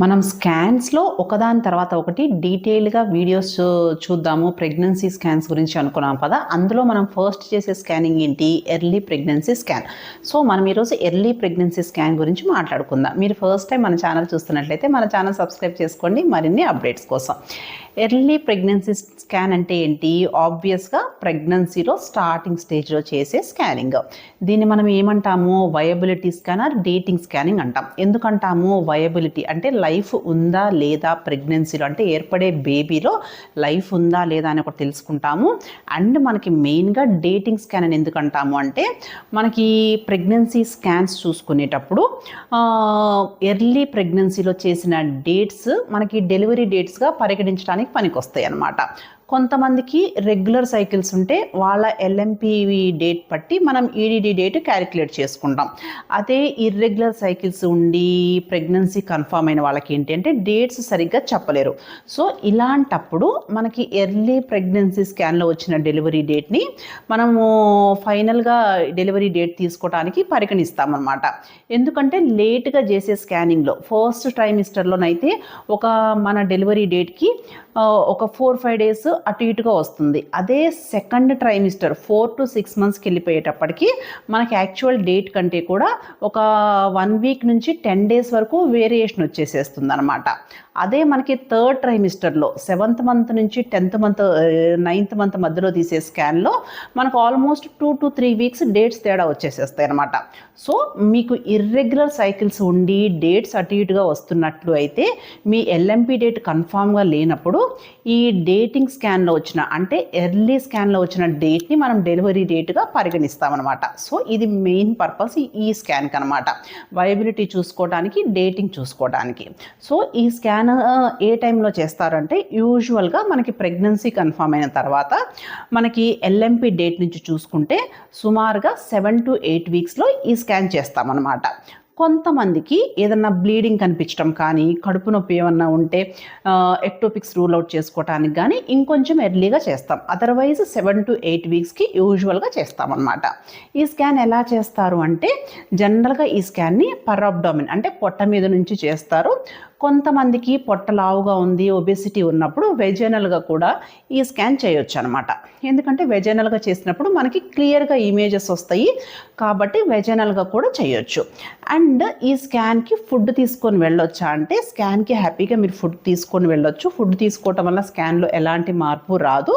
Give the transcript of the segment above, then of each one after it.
మనం స్కాన్స్లో ఒకదాని తర్వాత ఒకటి డీటెయిల్గా వీడియోస్ చూద్దాము. ప్రెగ్నెన్సీ స్కాన్స్ గురించి అనుకున్నాం కదా. అందులో మనం ఫస్ట్ చేసే స్కానింగ్ ఏంటి? ఎర్లీ ప్రెగ్నెన్సీ స్కాన్ సో మనం ఈరోజు ఎర్లీ ప్రెగ్నెన్సీ స్కాన్ గురించి మాట్లాడుకుందాం. మీరు ఫస్ట్ టైం మన ఛానల్ చూస్తున్నట్లయితే మన ఛానల్ సబ్స్క్రైబ్ చేసుకోండి. మరిన్ని అప్డేట్స్ కోసం. ఎర్లీ ప్రెగ్నెన్సీ స్కాన్ అంటే ఏంటి? ఆబ్వియస్గా ప్రెగ్నెన్సీలో స్టార్టింగ్ స్టేజ్లో చేసే స్కానింగ్ దీన్ని మనం ఏమంటాము? Viability scan or dating scanning అంటాం. ఎందుకంటాము? వయబిలిటీ అంటే లైఫ్ ఉందా లేదా ప్రెగ్నెన్సీలో? అంటే ఏర్పడే బేబీలో లైఫ్ ఉందా లేదా అని ఒకటి తెలుసుకుంటాము. అండ్ మనకి మెయిన్గా డేటింగ్ స్కాన్ అని ఎందుకు అంటాము అంటే మనకి ప్రెగ్నెన్సీ స్కాన్స్ చూసుకునేటప్పుడు ఎర్లీ ప్రెగ్నెన్సీలో చేసిన డేట్స్ మనకి డెలివరీ డేట్స్గా పరిగణించడానికి పనికొస్తాయి అన్నమాట కొంతమందికి రెగ్యులర్ సైకిల్స్ ఉంటే వాళ్ళ ఎల్ఎంపివి డేట్ బట్టి మనం ఈడీడీ డేట్ క్యాలిక్యులేట్ చేసుకుంటాం. అదే ఇర్రెగ్యులర్ సైకిల్స్ ఉండి ప్రెగ్నెన్సీ కన్ఫర్మ్ అయిన వాళ్ళకి ఏంటంటే డేట్స్ సరిగ్గా చెప్పలేరు. సో ఇలాంటప్పుడు మనకి ఎర్లీ ప్రెగ్నెన్సీ స్కాన్లో వచ్చిన డెలివరీ డేట్ని మనము ఫైనల్గా డెలివరీ డేట్ తీసుకోవడానికి పరిగణిస్తామన్నమాట. ఎందుకంటే లేట్గా చేసే స్కానింగ్లో ఫస్ట్ ట్రైమిస్టర్లోనైతే ఒక మన డెలివరీ డేట్కి ఒక ఫోర్ ఫైవ్ డేస్ అటు ఇటుగా వస్తుంది. అదే second trimester four to six మంత్స్కి వెళ్ళిపోయేటప్పటికి మనకి యాక్చువల్ డేట్ కంటే కూడా ఒక వన్ వీక్ నుంచి టెన్ డేస్ వరకు వేరియేషన్ వచ్చేసేస్తుంది అనమాట అదే మనకి థర్డ్ ట్రైమిస్టర్లో సెవెంత్ మంత్ నుంచి టెన్త్ మంత్ నైన్త్ మంత్ మధ్యలో తీసే స్కాన్లో మనకు almost two to three weeks dates తేడా వచ్చేసేస్తాయి అనమాట సో మీకు ఇర్రెగ్యులర్ సైకిల్స్ ఉండి డేట్స్ అటు ఇటుగా వస్తున్నట్లు అయితే మీ ఎల్ఎంపి డేట్ కన్ఫామ్గా లేనప్పుడు ఈ డేటింగ్ స్కాన్లో వచ్చిన అంటే ఎర్లీ స్కాన్లో వచ్చిన డేట్ని మనం డెలివరీ డేట్గా పరిగణిస్తామన్నమాట. సో ఇది మెయిన్ పర్పస్ ఈ స్కాన్కి అనమాట వయబిలిటీ చూసుకోవడానికి డేటింగ్ చూసుకోవడానికి సో ఈ స్కాన్ ఏ టైంలో చేస్తారంటే యూజువల్గా మనకి ప్రెగ్నెన్సీ కన్ఫర్మ్ అయిన తర్వాత మనకి ఎల్ఎంపి డేట్ నుంచి చూసుకుంటే సుమారుగా సెవెన్ టు ఎయిట్ వీక్స్లో ఈ స్కాన్ చేస్తామన్నమాట. కొంతమందికి ఏదన్నా బ్లీడింగ్ కనిపించడం కానీ కడుపు నొప్పి ఏమన్నా ఉంటే ఎక్టోపిక్స్ రూల్ అవుట్ చేసుకోవడానికి కానీ ఇంకొంచెం ఎర్లీగా చేస్తాం. అదర్వైజ్ సెవెన్ టు ఎయిట్ వీక్స్కి యూజువల్గా చేస్తామన్నమాట. ఈ స్కాన్ ఎలా చేస్తారు అంటే జనరల్గా ఈ స్కాన్ని పరాబ్డామిన్ అంటే పొట్ట మీద నుంచి చేస్తారు. కొంతమందికి పొట్ట లావుగా ఉంది ఒబెసిటీ ఉన్నప్పుడు వెజనల్గా కూడా ఈ స్కాన్ చేయొచ్చు అనమాట ఎందుకంటే వెజనల్గా చేసినప్పుడు మనకి క్లియర్గా ఇమేజెస్ వస్తాయి కాబట్టి వెజనల్గా కూడా చేయొచ్చు. అండ్ ఈ స్కాన్కి ఫుడ్ తీసుకొని వెళ్ళొచ్చా అంటే స్కాన్కి హ్యాపీగా మీరు ఫుడ్ తీసుకొని వెళ్ళొచ్చు. ఫుడ్ తీసుకోవటం వల్ల స్కాన్లో ఎలాంటి మార్పు రాదు.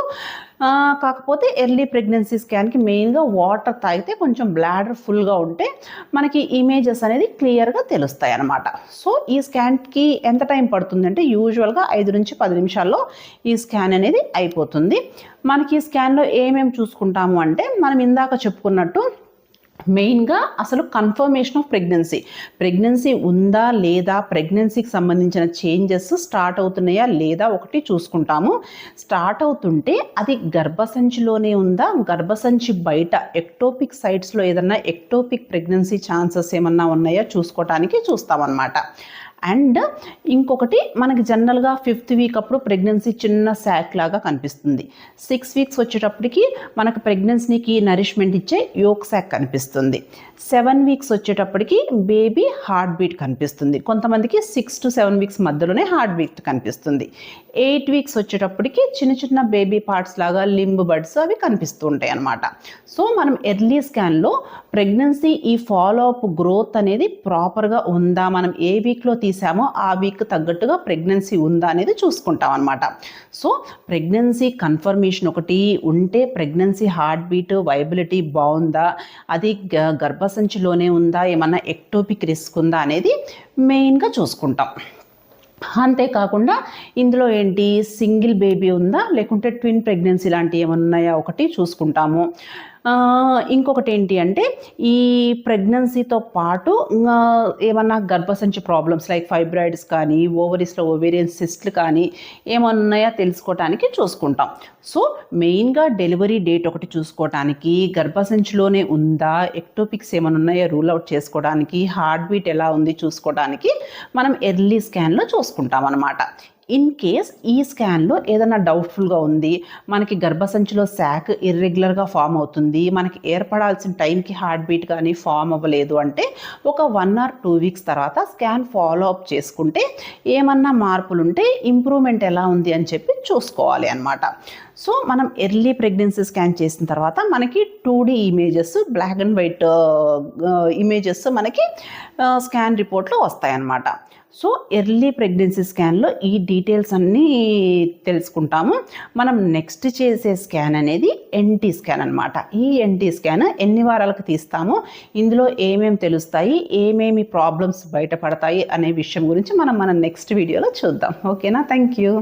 కాకపోతే ఎర్లీ ప్రెగ్నెన్సీ స్కాన్కి మెయిన్గా వాటర్ తాగితే కొంచెం బ్లాడర్ ఫుల్గా ఉంటే మనకి ఇమేజెస్ అనేది క్లియర్గా తెలుస్తాయి అనమాట సో ఈ స్కాన్కి ఎంత టైం పడుతుందంటే యూజువల్గా ఐదు నుంచి పది నిమిషాల్లో ఈ స్కాన్ అనేది అయిపోతుంది. మనకి ఈ స్కాన్లో ఏమేమి చూసుకుంటాము అంటే మనం ఇందాక చెప్పుకున్నట్టు మెయిన్గా అసలు కన్ఫర్మేషన్ ఆఫ్ ప్రెగ్నెన్సీ. ప్రెగ్నెన్సీ ఉందా లేదా ప్రెగ్నెన్సీకి సంబంధించిన చేంజెస్ స్టార్ట్ అవుతున్నాయా లేదా ఒకటి చూసుకుంటాము. స్టార్ట్ అవుతుంటే అది గర్భసంచిలోనే ఉందా గర్భసంచి బయట ఎక్టోపిక్ సైట్స్లో ఏదన్నా ఎక్టోపిక్ ప్రెగ్నెన్సీ ఛాన్సెస్ ఏమన్నా ఉన్నాయా చూసుకోవటానికి చూస్తామన్నమాట. అండ్ ఇంకొకటి మనకి జనరల్గా ఫిఫ్త్ వీక్ అప్పుడు ప్రెగ్నెన్సీ చిన్న శాక్ లాగా కనిపిస్తుంది. సిక్స్ వీక్స్ వచ్చేటప్పటికి మనకు ప్రెగ్నెన్సీకి నరిష్మెంట్ ఇచ్చే యోక్ శాక్ కనిపిస్తుంది. సెవెన్ వీక్స్ వచ్చేటప్పటికి బేబీ హార్ట్ బీట్ కనిపిస్తుంది. కొంతమందికి సిక్స్ టు సెవెన్ వీక్స్ మధ్యలోనే హార్ట్ బీట్ కనిపిస్తుంది. ఎయిట్ వీక్స్ వచ్చేటప్పటికి చిన్న చిన్న బేబీ పార్ట్స్ లాగా లింబ్ బర్డ్స్ అవి కనిపిస్తూ ఉంటాయి అన్నమాట. సో మనం ఎర్లీ స్కాన్లో ప్రెగ్నెన్సీ ఈ ఫాలో అప్ గ్రోత్ అనేది ప్రాపర్గా ఉందా? మనం ఏ వీక్లో తీసామో ఆ వీక్ తగ్గట్టుగా ప్రెగ్నెన్సీ ఉందా అనేది చూసుకుంటాం అనమాట సో ప్రెగ్నెన్సీ కన్ఫర్మేషన్ ఒకటి ఉంటే ప్రెగ్నెన్సీ హార్ట్ బీట్ వైబిలిటీ బాగుందా? అది గ- గర్భసంచిలోనే ఉందా? ఏమన్నా ఎక్టోపిక్ రిస్క్ ఉందా అనేది మెయిన్గా చూసుకుంటాం. అంతేకాకుండా ఇందులో ఏంటి? సింగిల్ బేబీ ఉందా? లేకుంటే ట్విన్ ప్రెగ్నెన్సీ లాంటివి ఏమన్నా ఉన్నాయా? ఒకటి చూసుకుంటాము. ఇంకొకటి ఏంటి అంటే ఈ ప్రెగ్నెన్సీతో పాటు ఏమన్నా గర్భసంచి ప్రాబ్లమ్స్ లైక్ ఫైబ్రాయిడ్స్ కానీ ఓవరీస్లో ఓవేరియన్ సిస్ట్లు కానీ ఏమన్నా ఉన్నాయా తెలుసుకోవటానికి చూసుకుంటాం. సో మెయిన్గా డెలివరీ డేట్ ఒకటి చూసుకోవటానికి గర్భసంచిలోనే ఉందా ఎక్టోపిక్స్ ఏమైనా ఉన్నాయా రూల్ అవుట్ చేసుకోవడానికి హార్ట్ బీట్ ఎలా ఉంది చూసుకోవడానికి మనం ఎర్లీ స్కాన్లో చూసుకుంటాం అనమాట ఇన్ కేస్ ఈ స్కాన్లో ఏదైనా డౌట్ఫుల్గా ఉంది మనకి గర్భసంచిలో శాక్ ఇర్రెగ్యులర్గా ఫామ్ అవుతుంది మనకి ఏర్పడాల్సిన టైంకి హార్ట్ బీట్ కానీ ఫామ్ అవ్వలేదు అంటే ఒక వన్ ఆర్ టూ వీక్స్ తర్వాత స్కాన్ ఫాలో అప్ చేసుకుంటే ఏమన్నా మార్పులు ఉంటే ఇంప్రూవ్మెంట్ ఎలా ఉంది అని చెప్పి చూసుకోవాలి అనమాట సో మనం ఎర్లీ ప్రెగ్నెన్సీ స్కాన్ చేసిన తర్వాత మనకి two D images black and white images మనకి స్కాన్ రిపోర్ట్లో వస్తాయన్నమాట. సో ఎర్లీ ప్రెగ్నెన్సీ స్కాన్లో ఈ డీటెయిల్స్ అన్నీ తెలుసుకుంటాము. మనం నెక్స్ట్ చేసే స్కాన్ అనేది ఎన్టీ స్కాన్ అనమాట ఈ ఎన్టీ స్కాన్ ఎన్ని వారాలకు తీస్తామో? ఇందులో ఏమేమి తెలుస్తాయి? ఏమేమి ప్రాబ్లమ్స్ బయటపడతాయి? అనే విషయం గురించి మనం మన నెక్స్ట్ వీడియోలో చూద్దాం. ఓకేనా? Thank you